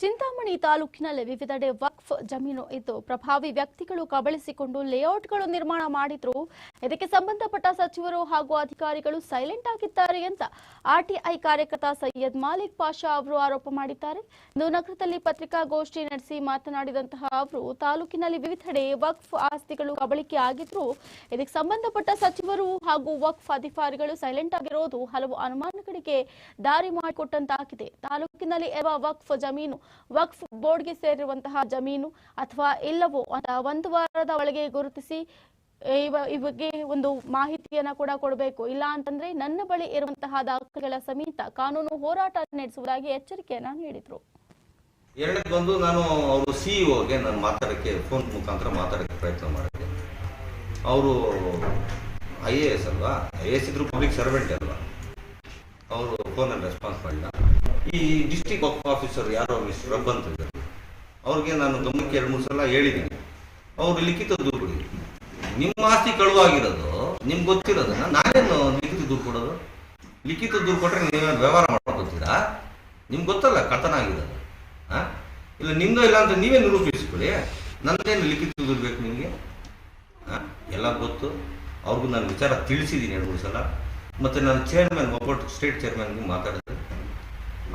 ಚಿಂತಾಮಣಿ ತಾಲೂಕಿನಲ್ಲಿ ವಿವಿಧೆಡೆ ವಕ್ಫ್ ಜಮೀನು ಇದ್ದು ಪ್ರಭಾವಿ ವ್ಯಕ್ತಿಗಳು ಕಬಳಿಸಿಕೊಂಡು ಲೇಔಟ್ಗಳು ನಿರ್ಮಾಣ ಮಾಡಿದ್ರು. ಇದಕ್ಕೆ ಸಂಬಂಧಪಟ್ಟ ಸಚಿವರು ಹಾಗೂ ಅಧಿಕಾರಿಗಳು ಸೈಲೆಂಟ್ ಆಗಿದ್ದಾರೆ ಅಂತ ಆರ್ಟಿಐ ಕಾರ್ಯಕರ್ತ ಸೈಯದ್ ಮಾಲಿಕ್ ಪಾಷಾ ಅವರು ಆರೋಪ ಮಾಡಿದ್ದಾರೆ. ಇಂದು ನಗರದಲ್ಲಿ ಪತ್ರಿಕಾಗೋಷ್ಠಿ ನಡೆಸಿ ಮಾತನಾಡಿದಂತಹ ಅವರು, ತಾಲೂಕಿನಲ್ಲಿ ವಿವಿಧೆಡೆ ವಕ್ಫ್ ಆಸ್ತಿಗಳು ಕಬಳಿಕೆ ಆಗಿದ್ರು. ಇದಕ್ಕೆ ಸಂಬಂಧಪಟ್ಟ ಸಚಿವರು ಹಾಗೂ ವಕ್ಫ್ ಅಧಿಕಾರಿಗಳು ಸೈಲೆಂಟ್ ಆಗಿರೋದು ಹಲವು ಅನುಮಾನಗಳಿಗೆ ದಾರಿ ಮಾಡಿಕೊಟ್ಟಂತಾಗಿದೆ. ತಾಲೂಕಿನಲ್ಲಿ ಇರುವ ವಕ್ಫ್ ಜಮೀನು ವಕ್ಫ್ ಬೋರ್ಡ್ಗೆ ಸೇರಿರುವಂತಹ ಜಮೀನು ಅಥವಾ ಇಲ್ಲವೋ ಅಂತ ಒಂದು ವಾರದ ಒಳಗೆ ಗುರುತಿಸಿ ಈ ಬಗ್ಗೆ ಒಂದು ಮಾಹಿತಿಯನ್ನ ಕೂಡ ಕೊಡಬೇಕು. ಇಲ್ಲ ಅಂತಂದ್ರೆ ನನ್ನ ಬಳಿ ಇರುವಂತಹ ದಾಖಲೆಗಳ ಸಮೇತ ಕಾನೂನು ಹೋರಾಟ ನಡೆಸುವುದಾಗಿ ಎಚ್ಚರಿಕೆಯನ್ನ ನೀಡಿದ್ರು. ಎರಡಕ್ಕೆ ಬಂದು ನಾನು ಅವರು ಸಿಇಒಗೆ ನಾನು ಮಾತಾಡೋಕ್ಕೆ ಫೋನ್ ಮುಖಾಂತರ ಮಾತಾಡೋಕ್ಕೆ ಪ್ರಯತ್ನ ಮಾಡಿದೆ. ಅವರು ಐ ಎ ಎಸ್ ಅಲ್ವಾ? ಐ ಎ ಎಸ್ ಇದ್ರು ಪಬ್ಲಿಕ್ ಸರ್ವೆಂಟ್ ಅಲ್ವಾ? ಅವರು ಫೋನಲ್ಲಿ ರೆಸ್ಪಾನ್ಸ್ ಮಾಡಿಲ್ಲ. ಈ ಡಿಸ್ಟಿಕ್ ಆಫೀಸರ್ ಯಾರೋ ಅಂತ ಇದ್ದಾರೆ. ಅವ್ರಿಗೆ ನಾನು ಗಮನಕ್ಕೆ ಎರಡು ಮೂರು ಸಲ ಹೇಳಿದ್ದೀನಿ. ಅವರು ಲಿಖಿತ ದೂರು ಕೊಡಿ. ನಿಮ್ಮ ಆಸ್ತಿ ಕಳುವಾಗಿರೋದು, ನಿಮ್ಗೆ ಗೊತ್ತಿರೋದನ್ನ ನಾನೇನು ಲಿಖಿತ ದೂರು ಕೊಡೋದು? ಲಿಖಿತ ದೂರು ಕೊಟ್ಟರೆ ನೀವು ವ್ಯವಹಾರ ಮಾಡ್ಕೊತೀರಾ? ನಿಮ್ಗೆ ಗೊತ್ತಲ್ಲ ಕಥನ ಆಗಿರೋದು. ಹಾಂ ಇಲ್ಲ ನಿಮ್ಮದು ಇಲ್ಲ ಅಂತ ನೀವೇ ನಿರೂಪಿಸ್ಕೊಳ್ಳಿ. ನಂದೇನು ಲಿಖಿತ ದೂರು ಬೇಕು ನಿಮಗೆ? ಎಲ್ಲ ಗೊತ್ತು. ಅವ್ರಿಗೂ ನಾನು ವಿಚಾರ ತಿಳಿಸಿದ್ದೀನಿ ಎರಡು ಮೂರು ಸಲ. ಮತ್ತು ನಾನು ಚೇರ್ಮನ್ ಒಬ್ಬಟ್ಟು ಸ್ಟೇಟ್ ಚೇರ್ಮನ್ಗೆ ಮಾತಾಡಿದೆ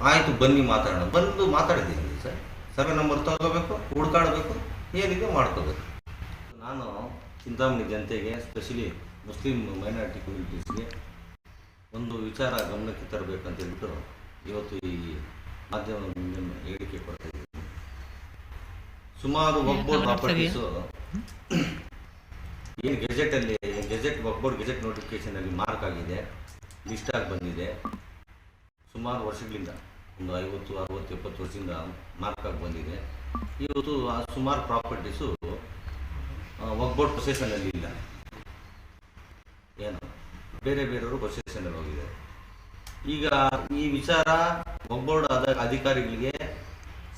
ಆಯಿತು ಬನ್ನಿ ಮಾತಾಡೋಣ. ಬಂದು ಮಾತಾಡಿದ್ದೀನಿ ಸರ್. ಸರ್ವೆ ನಂಬರ್ ತಗೋಬೇಕು ಹುಡ್ಕಾಡಬೇಕು ಏನಿದೆ ಮಾಡ್ಕೋಬೇಕು. ನಾನು ಚಿಂತಾಮಣಿ ಜನತೆಗೆ ಸ್ಪೆಷಲಿ ಮುಸ್ಲಿಂ ಮೈನಾರಿಟಿ ಕಮ್ಯುನಿಟೀಸ್ಗೆ ಒಂದು ವಿಚಾರ ಗಮನಕ್ಕೆ ತರಬೇಕಂತ ಹೇಳ್ಬಿಟ್ಟು ಇವತ್ತು ಈ ಮಾಧ್ಯಮದ ಮುಂದೆ ಹೇಳಿಕೆ ಕೊಡ್ತಾ ಇದ್ದೀನಿ ಸುಮಾರು ಒಬ್ಬರು ಪ್ರಾಪರ್ಟೀಸು ಏನು ಗೆಜೆಟಲ್ಲಿ ಗೆಜೆಟ್ ಗಜೆಟ್ ಗೆಜೆಟ್ ನೋಟಿಫಿಕೇಶನಲ್ಲಿ ಮಾರ್ಕ್ ಆಗಿದೆ ಲಿಸ್ಟ್ ಆಗಿ ಬಂದಿದೆ. ಸುಮಾರು ವರ್ಷಗಳಿಂದ. ಒಂದು ಐವತ್ತು, ಅರವತ್ತು, ಎಪ್ಪತ್ತು ವರ್ಷದಿಂದ ಮಾರ್ಕ್ ಆಗಿ ಬಂದಿದೆ. ಇವತ್ತು ಆ ಸುಮಾರು ಪ್ರಾಪರ್ಟೀಸು ಒಗ್ಬೋರ್ಡ್ ಪೊಸೆಷನಲ್ಲಿ ಇಲ್ಲ. ಏನು? ಬೇರೆ ಬೇರೆಯವರು ಪೊಸೆಷನಲ್ಲಿ ಹೋಗಿದೆ ಈಗ ಈ ವಿಚಾರ ಒಗ್ಬೋರ್ಡ್ ಆದ ಅಧಿಕಾರಿಗಳಿಗೆ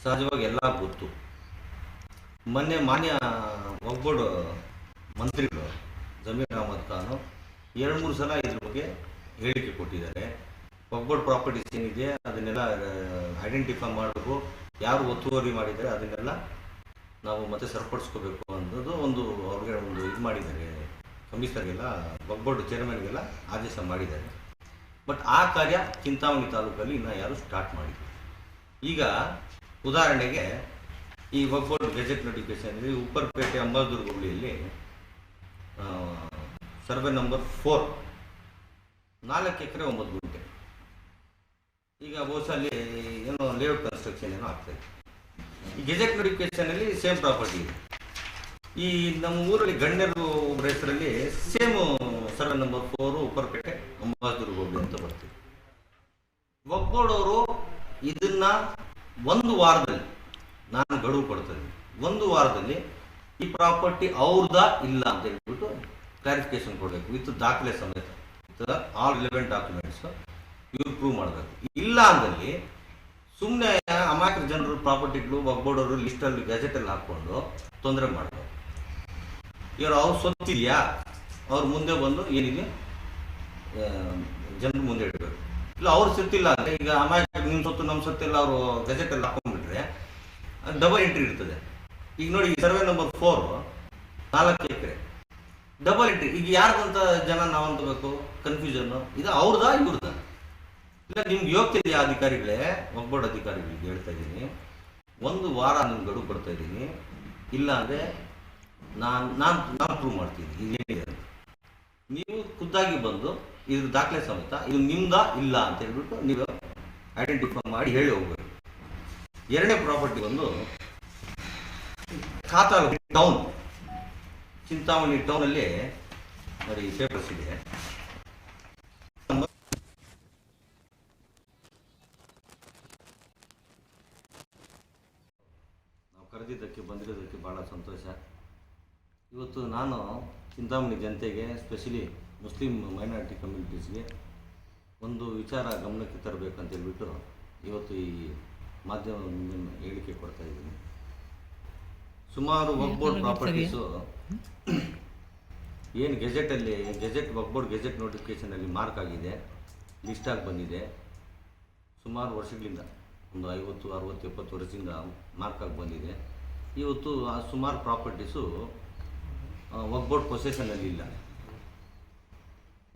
ಸಹಜವಾಗಿ ಎಲ್ಲ ಗೊತ್ತು. ಮೊನ್ನೆ ಮಾನ್ಯ ಒಗ್ಬೋರ್ಡ್ ಮಂತ್ರಿಗಳು ಜಮೀರ್ ಅಹಮದ್ ಖಾನು ಎರಡು ಮೂರು ಸಲ ಇದ್ರ ಬಗ್ಗೆ ಹೇಳಿಕೆ ಕೊಟ್ಟಿದ್ದಾರೆ. ಒಕ್ಬೋರ್ಡ್ ಪ್ರಾಪರ್ಟೀಸ್ ಏನಿದೆ, ಅದನ್ನೆಲ್ಲ ಐಡೆಂಟಿಫೈ ಮಾಡಬೇಕು. ಯಾರು ಒತ್ತುವರಿ ಮಾಡಿದ್ದಾರೆ, ಅದನ್ನೆಲ್ಲ ನಾವು ಮತ್ತೆ ಸರಿಪಡಿಸ್ಕೋಬೇಕು ಅನ್ನೋದು ಒಂದು ಅವ್ರಿಗೆ ಒಂದು ಇದು ಮಾಡಿದ್ದಾರೆ. ಕಮಿಷನರ್ಗೆಲ್ಲ ಬಗ್ಬೋರ್ಡ್ ಚೇರ್ಮನ್ಗೆಲ್ಲ ಆದೇಶ ಮಾಡಿದ್ದಾರೆ. ಬಟ್ ಆ ಕಾರ್ಯ ಚಿಂತಾಮಣಿ ತಾಲೂಕಲ್ಲಿ ಇನ್ನೂ ಯಾರು ಸ್ಟಾರ್ಟ್ ಮಾಡಿದ್ರು ಈಗ ಉದಾಹರಣೆಗೆ, ಈ ಬಗ್ಬೋರ್ಡ್ ಗೆಜೆಟ್ ನೋಟಿಫಿಕೇಶನ್ ಉಪ್ಪರ್ಪೇಟೆ ಅಂಬಾದುರ್ಗ ಹುಬ್ಳಿಯಲ್ಲಿ ಸರ್ವೆ ನಂಬರ್ ಫೋರ್ ನಾಲ್ಕು ಎಕರೆ ಒಂಬತ್ತು ಗುಂಟೆ. ಈಗ ಬಹುಶಃ ಅಲ್ಲಿ ಏನೋ ಲೇಔಟ್ ಕನ್ಸ್ಟ್ರಕ್ಷನ್ ಏನೋ ಆಗ್ತದೆ ಈ ಗೆಜೆಟ್ ನೋಟಿಫಿಕೇಶನಲ್ಲಿ ಸೇಮ್ ಪ್ರಾಪರ್ಟಿ ಇದೆ. ಈ ನಮ್ಮ ಊರಲ್ಲಿ ಗಣ್ಯರು ಒಬ್ಬರ ಹೆಸರಲ್ಲಿ same survey number four Upparpete Ambadurga ಹೋಗಿ ಅಂತ ಬರ್ತೀವಿ ಒಗ್ಗೋಡವರು ಇದನ್ನ ಒಂದು ವಾರದಲ್ಲಿ, ನಾನು ಗಡುವು ಕೊಡ್ತೇನೆ, ಒಂದು ವಾರದಲ್ಲಿ ಈ ಪ್ರಾಪರ್ಟಿ ಅವ್ರದ ಇಲ್ಲ ಅಂತ ಹೇಳ್ಬಿಟ್ಟು ಕ್ಲಾರಿಫಿಕೇಶನ್ ಕೊಡಬೇಕು. ವಿತ್ ದಾಖಲೆ ಸಮೇತ. ವಿತ್ ಆಲ್ ರಿಲೆವೆಂಟ್ ಡಾಕ್ಯುಮೆಂಟ್ಸ್ ಇವ್ರು ಪ್ರೂವ್ ಮಾಡಬೇಕು. ಇಲ್ಲ ಅಂದಲ್ಲಿ ಸುಮ್ಮನೆ ಅಮಾಯಕ ಜನರು ಪ್ರಾಪರ್ಟಿಗಳು ಒಗ್ಬೋಡೋರು ಲಿಸ್ಟಲ್ಲಿ ಗೆಜೆಟಲ್ಲಿ ಹಾಕ್ಕೊಂಡು ತೊಂದರೆ ಮಾಡಬೇಕು. ಇವರು ಅವ್ರು ಸೊತ್ತಿದೆಯಾ ಅವ್ರ ಮುಂದೆ ಬಂದು ಏನಿದೆ? ಜನರ ಮುಂದೆ ಇಡಬೇಕು. ಇಲ್ಲ, ಅವ್ರು ಸೊತ್ತಿಲ್ಲ ಅಂದರೆ ಈಗ ಅಮಾಯಕ ನಿಮ್ಮ ಸೊತ್ತು ನಮ್ಮ ಸೊತ್ತೆಲ್ಲ ಅವರು ಗೆಜೆಟಲ್ಲಿ ಹಾಕೊಂಡ್ಬಿಟ್ರೆ ಡಬಲ್ ಎಂಟ್ರಿ ಇರ್ತದೆ. ಈಗ ನೋಡಿ ಸರ್ವೆ ನಂಬರ್ ಫೋರ್ ನಾಲ್ಕು ಎಕರೆ. ಡಬಲ್ ಎಂಟ್ರಿ ಈಗ ಯಾರ್ದಂತ ಜನ ನಾವು ಅಂತಬೇಕು ಕನ್ಫ್ಯೂಷನ್ ಇದು ಅವ್ರದಾ, ಇವ್ರದಾ? ಇಲ್ಲ, ನಿಮ್ಗೆ ಯೋಗ್ಯತೆ ಅಧಿಕಾರಿಗಳೇ ಒಗ್ಬೋರ್ಡ್ ಅಧಿಕಾರಿಗಳಿಗೆ ಹೇಳ್ತಾ ಇದ್ದೀನಿ. ಒಂದು ವಾರ ನಿಮ್ಗೆ ಗಡುವು ಕೊಡ್ತಾ ಇದ್ದೀನಿ. ಇಲ್ಲ ಅಂದರೆ ನಾನು ನಾನು ನಾನು ಪ್ರೂವ್ ಮಾಡ್ತೀನಿ. ಇದೇನಿದೆ ಅಂತ. ನೀವು ಖುದ್ದಾಗಿ ಬಂದು ಇದ್ರ ದಾಖಲೆ ಸಮೇತ ಇದು ನಿಮ್ದ ಇಲ್ಲ ಅಂತ ಹೇಳ್ಬಿಟ್ಟು ನೀವು ಐಡೆಂಟಿಫೈ ಮಾಡಿ ಹೇಳಿ ಹೋಗ್ಬೇಕು. ಎರಡನೇ ಪ್ರಾಪರ್ಟಿ ಬಂದು ಖಾತಾ ಟೌನ್ ಚಿಂತಾಮಣಿ ಟೌನಲ್ಲಿ ನೋಡಿ ಪೇಪರ್ಸ್ ಇದೆ ನಾವು ಕರೆದಿದ್ದಕ್ಕೆ ಬಂದಿರೋದಕ್ಕೆ ಭಾಳ ಸಂತೋಷ. ಇವತ್ತು ನಾನು ಚಿಂತಾಮಣಿ ಜನತೆಗೆ ಸ್ಪೆಷಲಿ ಮುಸ್ಲಿಂ ಮೈನಾರಿಟಿ ಕಮ್ಯುನಿಟೀಸ್ಗೆ ಒಂದು ವಿಚಾರ ಗಮನಕ್ಕೆ ತರಬೇಕಂತ ಹೇಳಿಬಿಟ್ಟು ಇವತ್ತು ಈ ಮಾಧ್ಯಮದ ಮುಂದೆ ಹೇಳಿಕೆ ಕೊಡ್ತಾ ಇದ್ದೀನಿ. ಸುಮಾರು ವಕ್ಬೋರ್ಡ್ ಪ್ರಾಪರ್ಟೀಸು ಏನು ಗೆಜೆಟಲ್ಲಿ ಗೆಜೆಟ್ ವಕ್ಬೋರ್ಡ್ ಗೆಜೆಟ್ ನೋಟಿಫಿಕೇಷನಲ್ಲಿ ಮಾರ್ಕ್ ಆಗಿದೆ ಲಿಸ್ಟಾಗಿ ಆಗಿ ಬಂದಿದೆ. ಸುಮಾರು ವರ್ಷಗಳಿಂದ ಒಂದು ಐವತ್ತು ಅರುವತ್ತು ಎಪ್ಪತ್ತು ವರ್ಷದಿಂದ ಮಾರ್ಕಾಗಿ ಬಂದಿದೆ. ಇವತ್ತು ಆ ಸುಮಾರು ಪ್ರಾಪರ್ಟೀಸು ಒಗ್ಬೋರ್ಡ್ ಪೊಸೆಷನಲ್ಲಿ ಇಲ್ಲ.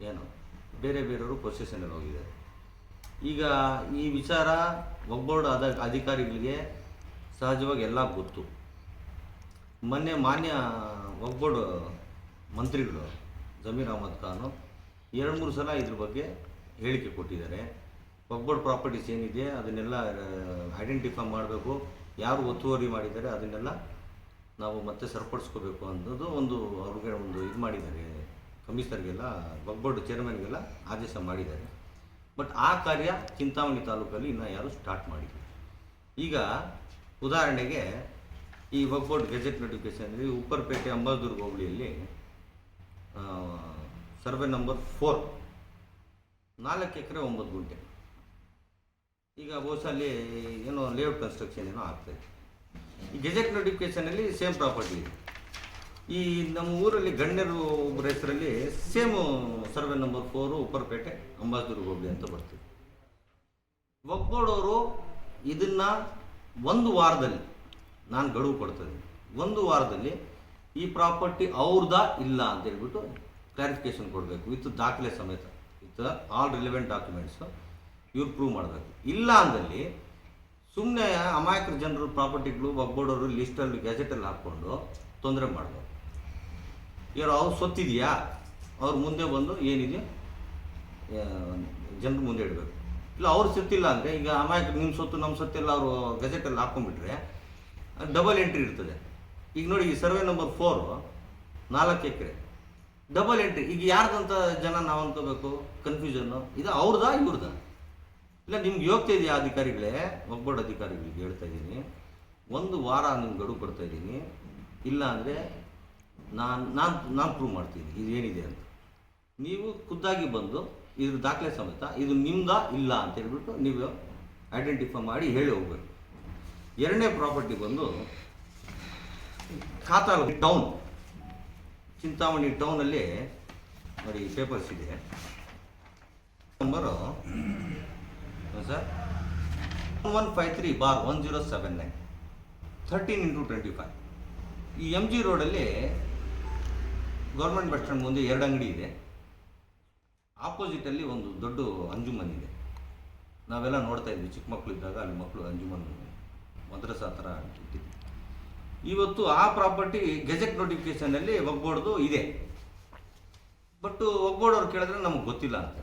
ಏನು? ಬೇರೆ ಬೇರೆಯವರು ಪೊಸೆಷನಲ್ಲಿ ಹೋಗಿದ್ದಾರೆ. ಈಗ ಈ ವಿಚಾರ ಒಗ್ಬೋರ್ಡ್ ಅದ, ಅಧಿಕಾರಿಗಳಿಗೆ ಸಹಜವಾಗಿ ಎಲ್ಲ ಗೊತ್ತು. ಮೊನ್ನೆ ಮಾನ್ಯ ಒಗ್ಬೋರ್ಡ್ ಮಂತ್ರಿಗಳು ಜಮೀರ್ ಅಹಮದ್ ಖಾನು ಎರಡು ಮೂರು ಸಲ ಇದ್ರ ಬಗ್ಗೆ ಹೇಳಿಕೆ ಕೊಟ್ಟಿದ್ದಾರೆ. ಒಗ್ಬೋರ್ಡ್ ಪ್ರಾಪರ್ಟೀಸ್ ಏನಿದೆ, ಅದನ್ನೆಲ್ಲ ಐಡೆಂಟಿಫೈ ಮಾಡಬೇಕು. ಯಾರು ಒತ್ತುವರಿ ಮಾಡಿದ್ದಾರೆ, ಅದನ್ನೆಲ್ಲ ನಾವು ಮತ್ತೆ ಸರಿಪಡಿಸ್ಕೋಬೇಕು ಅನ್ನೋದು ಒಂದು ಅವ್ರಿಗೆ ಒಂದು ಇದು ಮಾಡಿದ್ದಾರೆ. ಕಮಿಷನರ್ಗೆಲ್ಲ ಒಗ್ಬೋರ್ಡ್ ಚೇರ್ಮನ್ಗೆಲ್ಲ ಆದೇಶ ಮಾಡಿದ್ದಾರೆ. ಬಟ್ ಆ ಕಾರ್ಯ ಚಿಂತಾಮಣಿ ತಾಲೂಕಲ್ಲಿ ಇನ್ನೂ ಯಾರು ಸ್ಟಾರ್ಟ್ ಮಾಡಿಲ್ಲ. ಈಗ ಉದಾಹರಣೆಗೆ ಈ ವಕ್ಬೋರ್ಡ್ ಗೆಜೆಟ್ ನೋಟಿಫಿಕೇಶನ್ ಉಪ್ಪರ್ಪೇಟೆ ಅಂಬಾದುರ್ಗ ಹೋಬಳಿಯಲ್ಲಿ ಸರ್ವೆ ನಂಬರ್ ಫೋರ್ ನಾಲ್ಕು ಎಕರೆ ಒಂಬತ್ತು ಗುಂಟೆ. ಈಗ ಬಹುಶಃ ಅಲ್ಲಿ ಏನೋ ಲೇಔಟ್ ಕನ್ಸ್ಟ್ರಕ್ಷನ್ ಏನೋ ಆಗ್ತಾಯಿದೆ ಈ ಗೆಜೆಟ್ ನೋಟಿಫಿಕೇಶನಲ್ಲಿ ಸೇಮ್ ಪ್ರಾಪರ್ಟಿ ಇದೆ. ಈ ನಮ್ಮ ಊರಲ್ಲಿ ಗಣ್ಯರು ಒಬ್ಬರ ಹೆಸರಲ್ಲಿ same survey number four Upparpete Ambasuru gobi ಅಂತ ಬರ್ತೀವಿ ಒಗ್ಬೋಡೋರು ಇದನ್ನ ಒಂದು ವಾರದಲ್ಲಿ, ನಾನು ಗಡುವು ಕೊಡ್ತದೆ ಒಂದು ವಾರದಲ್ಲಿ ಈ ಪ್ರಾಪರ್ಟಿ ಅವ್ರದ ಇಲ್ಲ ಅಂತ ಹೇಳ್ಬಿಟ್ಟು ಕ್ಲಾರಿಫಿಕೇಶನ್ ಕೊಡಬೇಕು. ವಿತ್ ದಾಖಲೆ ಸಮೇತ, ವಿತ್ ಆಲ್ ರಿಲೆವೆಂಟ್ ಡಾಕ್ಯುಮೆಂಟ್ಸು ಇವ್ರು ಪ್ರೂವ್ ಮಾಡಬೇಕು. ಇಲ್ಲ ಅಂದಲ್ಲಿ ಸುಮ್ಮನೆ ಅಮಾಯಕರ ಜನರು ಪ್ರಾಪರ್ಟಿಗಳು ಒಗ್ಬೋಡೋರು ಲಿಸ್ಟಲ್ಲಿ ಗೆಜೆಟಲ್ಲಿ ಹಾಕ್ಕೊಂಡು ತೊಂದರೆ ಮಾಡಬೇಕು. ಇವರು ಅವ್ರು ಸೊತ್ತಿದೆಯಾ? ಅವ್ರ ಮುಂದೆ ಬಂದು ಏನಿದೆ? ಜನರು ಮುಂದೆ ಇಡಬೇಕು. ಇಲ್ಲ, ಅವ್ರು ಸೊತ್ತಿಲ್ಲ ಅಂದರೆ ಈಗ ಅಮಾಯಕ ನಿಮ್ಮ ಸೊತ್ತು ನಮ್ಮ ಸೊತ್ತೆಲ್ಲ ಅವರು ಗೆಜೆಟಲ್ಲಿ ಹಾಕ್ಕೊಂಡ್ಬಿಟ್ರೆ ಡಬಲ್ ಎಂಟ್ರಿ ಇರ್ತದೆ. ಈಗ ನೋಡಿ, ಈ ಸರ್ವೆ ನಂಬರ್ ಫೋರು ನಾಲ್ಕು ಎಕರೆ. ಡಬಲ್ ಎಂಟ್ರಿ ಈಗ ಯಾರ್ದಂತ ಜನ ನಾವು ಅನ್ಕೋಬೇಕು ಕನ್ಫ್ಯೂಷನ್ನು ಇದು ಅವ್ರದಾ, ಇವ್ರದಾ? ಇಲ್ಲ, ನಿಮ್ಗೆ ಯೋಗ್ಯತೆ ಇದೆಯಾ ಅಧಿಕಾರಿಗಳೇ? ಒಗ್ಬೋರ್ಡ್ ಅಧಿಕಾರಿಗಳಿಗೆ ಹೇಳ್ತಾ ಇದ್ದೀನಿ. ಒಂದು ವಾರ ನಿಮ್ಗೆ ಗಡುವು ಕೊಡ್ತಾ ಇದ್ದೀನಿ. ಇಲ್ಲ ಅಂದರೆ ನಾನು ನಾನು ನಾನು ಪ್ರೂವ್ ಮಾಡ್ತೀನಿ. ಇದು ಏನಿದೆ ಅಂತ. ನೀವು ಖುದ್ದಾಗಿ ಬಂದು ಇದ್ರ ದಾಖಲೆ ಸಮೇತ ಇದು ನಿಮ್ದ ಇಲ್ಲ ಅಂತ ಹೇಳ್ಬಿಟ್ಟು ನೀವು ಐಡೆಂಟಿಫೈ ಮಾಡಿ ಹೇಳಿ ಹೋಗ್ಬೇಕು. ಎರಡನೇ ಪ್ರಾಪರ್ಟಿ ಬಂದು ಖಾತಾ ಟೌನ್ ಚಿಂತಾಮಣಿ ಟೌನಲ್ಲಿ ನೋಡಿ ಪೇಪರ್ಸ್ ಇದೆ. Number sir. One five three bar one zero seven nine thirteen into twenty five ಈ ಎಂ ಜಿ ರೋಡಲ್ಲಿ ಗೌರ್ಮೆಂಟ್ ಬಸ್ ಸ್ಟ್ಯಾಂಡ್ ಮುಂದೆ ಎರಡು ಅಂಗಡಿ ಇದೆ. ಆಪೋಸಿಟಲ್ಲಿ ಒಂದು ದೊಡ್ಡ ಅಂಜುಮನ್ ಇದೆ. ನಾವೆಲ್ಲ ನೋಡ್ತಾ ಇದ್ವಿ. ಚಿಕ್ಕ ಮಕ್ಕಳು ಇದ್ದಾಗ ಅಲ್ಲಿ ಮಕ್ಕಳು ಅಂಜುಮನ್ ಮದ್ರಸ ಥರ ಇವತ್ತು ಆ ಪ್ರಾಪರ್ಟಿ ಗೆಜೆಟ್ ನೋಟಿಫಿಕೇಶನಲ್ಲಿ ಒಗ್ಬೋರ್ಡ್ದು ಇದೆ. ಬಟ್ ಒಗ್ಬೋರ್ಡ್ ಅವ್ರು ಕೇಳಿದ್ರೆ ನಮಗೆ ಗೊತ್ತಿಲ್ಲ ಅಂತ.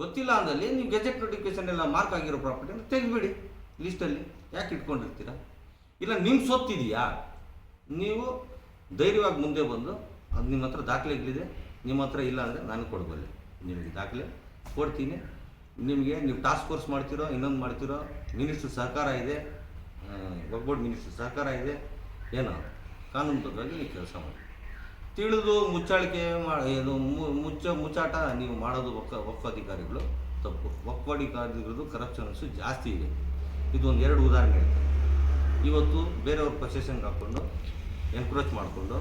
ಗೊತ್ತಿಲ್ಲ ಅಂದಲ್ಲಿ ನೀವು ಗೆಜೆಟ್ ನೋಟಿಫಿಕೇಶನ್ ಎಲ್ಲ ಮಾರ್ಕ್ ಆಗಿರೋ ಪ್ರಾಪರ್ಟಿನ ತೆಗೆದುಬಿಡಿ ಲಿಸ್ಟಲ್ಲಿ ಯಾಕೆ ಇಟ್ಕೊಂಡಿರ್ತೀರಾ? ಇಲ್ಲ ನಿಮ್ಮ ಸೊತ್ತಿದೆಯಾ? ನೀವು ಧೈರ್ಯವಾಗಿ ಮುಂದೆ ಬಂದು ಅದು ನಿಮ್ಮ ಹತ್ರ ದಾಖಲೆಗಳಿದೆ. ನಿಮ್ಮ ಹತ್ರ ಇಲ್ಲ ಅಂದರೆ ನಾನು ಕೊಡಬಲ್ಲೆ. ನಿಮಗೆ ದಾಖಲೆ ಕೊಡ್ತೀನಿ. ನಿಮಗೆ ನೀವು ಟಾಸ್ಕ್ ಫೋರ್ಸ್ ಮಾಡ್ತಿರೋ, ಇನ್ನೊಂದು ಮಾಡ್ತಿರೋ ಮಿನಿಸ್ಟ್ರ್ ಸಹಕಾರ ಇದೆ. ಬೋರ್ಡ್ ಮಿನಿಸ್ಟ್ರ್ ಸಹಕಾರ ಇದೆ. ಏನೋ ಕಾನೂನುಬದ್ಧವಾಗಿ ನೀವು ಕೆಲಸ ಮಾಡಿ. ತಿಳಿದು ಮುಚ್ಚಾಳಿಕೆ ಮಾಡಿ ಮುಚ್ಚ, ಮುಚ್ಚಾಟ ನೀವು ಮಾಡೋದು ಒಕ್ಕ ಒಕ್ಕ ಅಧಿಕಾರಿಗಳು ತಪ್ಪು. ಒಕ್ಕ ಅಧಿಕಾರಿಗಳದ್ದು ಕರಪ್ಷನ್ಸು ಜಾಸ್ತಿ ಇದೆ. ಇದು ಒಂದು ಎರಡು ಉದಾಹರಣೆ ಹೇಳ್ತೀನಿ. ಇವತ್ತು ಬೇರೆಯವ್ರ ಪೊಸೆಷನ್ಗೆ ಹಾಕ್ಕೊಂಡು ಎನ್ಕ್ರೋಚ್ ಮಾಡಿಕೊಂಡು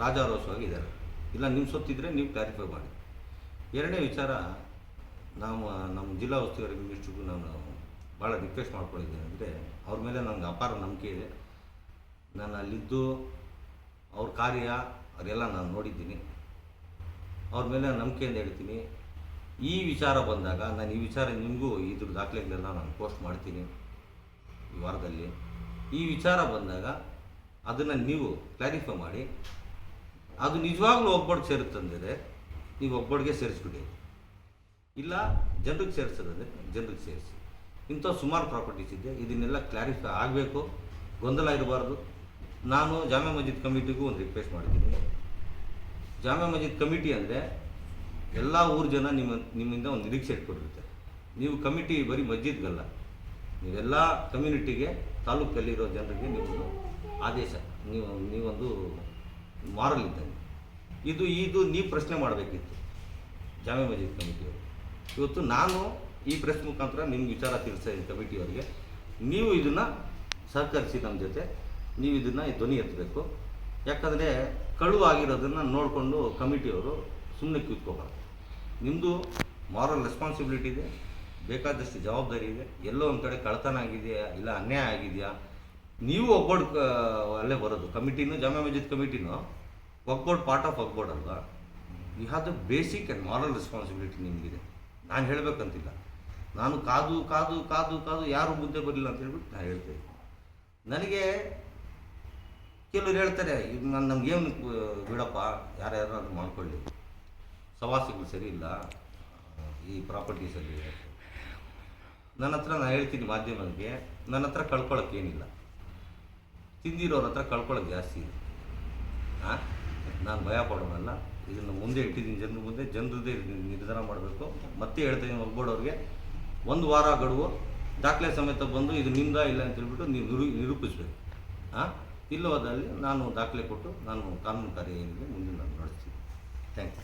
ರಾಜಾರೋಷವಾಗಿ ಇದ್ದಾರೆ. ಇಲ್ಲ ನಿಮ್ಮ ಸೊತ್ತಿದ್ರೆ ನೀವು ಕ್ಲಾರಿಫೈ ಮಾಡಿ. ಎರಡನೇ ವಿಚಾರ ನಾವು ನಮ್ಮ ಜಿಲ್ಲಾ ಉಸ್ತುವಾರಿ ಮಿನಿಸ್ಟ್ರಿಗೂ ನಾನು ಭಾಳ ರಿಕ್ವೆಸ್ಟ್ ಮಾಡ್ಕೊಂಡಿದ್ದೇನೆ ಅಂದರೆ, ಅವ್ರ ಮೇಲೆ ನನಗೆ ಅಪಾರ ನಂಬಿಕೆ ಇದೆ. ನಾನು ಅಲ್ಲಿದ್ದು ಅವ್ರ ಕಾರ್ಯ ಅದೆಲ್ಲ ನಾನು ನೋಡಿದ್ದೀನಿ. ಅವ್ರ ಮೇಲೆ ನಂಬಿಕೆಯಿಂದ ಹೇಳ್ತೀನಿ. ಈ ವಿಚಾರ ಬಂದಾಗ ನಾನು ಈ ವಿಚಾರ ನಿಮಗೂ ಇದ್ರ ದಾಖಲೆಗಳೆಲ್ಲ ನಾನು ಪೋಸ್ಟ್ ಮಾಡ್ತೀನಿ ಈ ವಾರದಲ್ಲಿ. ಈ ವಿಚಾರ ಬಂದಾಗ ಅದನ್ನು ನೀವು ಕ್ಲಾರಿಫೈ ಮಾಡಿ. ಅದು ನಿಜವಾಗ್ಲೂ ಒಬ್ಬಡ್ಗೆ ಸೇರುತ್ತಂದರೆ ನೀವು ಒಬ್ಬಡ್ಗೆ ಸೇರಿಸ್ಬಿಡಿ. ಇಲ್ಲ ಜನರಿಗೆ ಸೇರಿಸೋದಂದರೆ ಜನರಿಗೆ ಸೇರಿಸಿ. ಇಂಥ ಸುಮಾರು ಪ್ರಾಪರ್ಟೀಸ್ ಇದೆ. ಇದನ್ನೆಲ್ಲ ಕ್ಲಾರಿಫೈ ಆಗಬೇಕು. ಗೊಂದಲ ಇರಬಾರ್ದು. ನಾನು ಜಾಮಾ ಮಸ್ಜಿದ್ ಕಮಿಟಿಗೂ ಒಂದು ರಿಕ್ವೆಸ್ಟ್ ಮಾಡ್ತೀನಿ. ಜಾಮಾ ಮಸ್ಜಿದ್ ಕಮಿಟಿ ಅಂದರೆ ಎಲ್ಲ ಊರು ಜನ ನಿಮ್ಮ, ನಿಮ್ಮಿಂದ ಒಂದು ನಿರೀಕ್ಷೆ ಇಟ್ಕೊಂಡಿರ್ತಾರೆ ನೀವು ಕಮಿಟಿ ಬರೀ ಮಸ್ಜಿದ್ಗಲ್ಲ, ನೀವೆಲ್ಲ ಕಮ್ಯುನಿಟಿಗೆ ತಾಲೂಕಲ್ಲಿರೋ ಜನರಿಗೆ ನೀವು ಆದೇಶ, ನೀವು, ನೀವೊಂದು ಮಾರಲ್ ಇದ್ದಂಗೆ. ಇದು ಇದು ನೀವು ಪ್ರಶ್ನೆ ಮಾಡಬೇಕಿತ್ತು ಜಾಮೆ ಮಸ್ಜಿದ್ ಕಮಿಟಿಯವರು ಇವತ್ತು ನಾನು ಈ ಪ್ರೆಸ್ ಮುಖಾಂತರ ನಿಮ್ಗೆ ವಿಚಾರ ತಿಳಿಸ್ತಾ ಇದ್ದೀನಿ ಕಮಿಟಿಯವರಿಗೆ. ನೀವು ಇದನ್ನು ಸಹಕರಿಸಿ ನಮ್ಮ ಜೊತೆ. ನೀವು ಇದನ್ನು ಧ್ವನಿ ಎತ್ತಬೇಕು. ಯಾಕಂದರೆ ಕಳುವು ಆಗಿರೋದನ್ನು ನೋಡಿಕೊಂಡು ಕಮಿಟಿಯವರು ಸುಮ್ಮನೆ ಕೂತ್ಕೋಬಾರ್ದು. ನಿಮ್ಮದು ಮಾರಲ್ ರೆಸ್ಪಾನ್ಸಿಬಿಲಿಟಿ ಇದೆ, ಬೇಕಾದಷ್ಟು ಜವಾಬ್ದಾರಿ ಇದೆ, ಎಲ್ಲೋ ಒಂದು ಕಡೆ ಕಳ್ತನ ಆಗಿದೆಯಾ, ಇಲ್ಲ ಅನ್ಯಾಯ ಆಗಿದೆಯಾ, ನೀವು ಒಗ್ಬೋರ್ಡ್ ಅಲ್ಲೇ ಬರೋದು, ಕಮಿಟಿನೂ, ಜಾಮಾ ಮಸ್ಜಿದ್ ಕಮಿಟಿನೂ, ಒಗ್ಬೋರ್ಡ್ ಪಾರ್ಟ್ ಆಫ್ ಒಗ್ಬೋರ್ಡ್ ಅಲ್ವಾ? You have the basic and moral responsibility ನಿಮಗಿದೆ. ನಾನು ಹೇಳಬೇಕಂತಿಲ್ಲ. ನಾನು ಕಾದು ಕಾದು ಕಾದು ಕಾದು ಯಾರು ಮುಂದೆ ಬರಲಿಲ್ಲ ಅಂತ ಹೇಳ್ಬಿಟ್ಟು ನಾನು ಹೇಳ್ತೇನೆ ನನಗೆ ಕೆಲವ್ರು ಹೇಳ್ತಾರೆ, ಇದು ನಾನು ನಮಗೇನು ಬಿಡಪ್ಪ, ಯಾರ್ಯಾರು ಮಾಡ್ಕೊಳ್ಳಿ. ಸವಾಸಿಗಳು ಸರಿ ಇಲ್ಲ, ಈ ಪ್ರಾಪರ್ಟೀಸಲ್ಲಿ ನನ್ನ ಹತ್ರ ನಾನು ಹೇಳ್ತೀನಿ ಮಾಧ್ಯಮಕ್ಕೆ, ನನ್ನ ಹತ್ರ ಕಳ್ಕೊಳಕ್ಕೆ ಏನಿಲ್ಲ. ತಿಂದಿರೋರ ಹತ್ರ ಕಳ್ಕೊಳ್ಳೋಕೆ ಜಾಸ್ತಿ. ಇದೆ ಹಾಂ ನಾನು ಭಯ ಪಡೋನಲ್ಲ, ಇದನ್ನು ಮುಂದೆ ಇಟ್ಟಿದ್ದೀನಿ ಜನರ ಮುಂದೆ, ಜನರದ್ದೇ ನಿರ್ಧಾರ ಮಾಡಬೇಕು. ಮತ್ತೆ ಹೇಳ್ತೀನಿ ಒಗ್ಬೋಡವ್ರಿಗೆ ಒಂದು ವಾರ ಗಡುವು, ದಾಖಲೆ ಸಮೇತ ಬಂದು ಇದು ನಿಂದ ಇಲ್ಲ ಅಂತ ಹೇಳ್ಬಿಟ್ಟು ನೀವು ನಿರು, ನಿರೂಪಿಸ್ಬೇಕು. ಹಾಂ ಇಲ್ಲವಾದಲ್ಲಿ ನಾನು ದಾಖಲೆ ಕೊಟ್ಟು ನಾನು ಕಾನೂನು ಕಾರ್ಯ ಮುಂದೆ ನಾನು ನಡೆಸ್ತೀನಿ. Thank you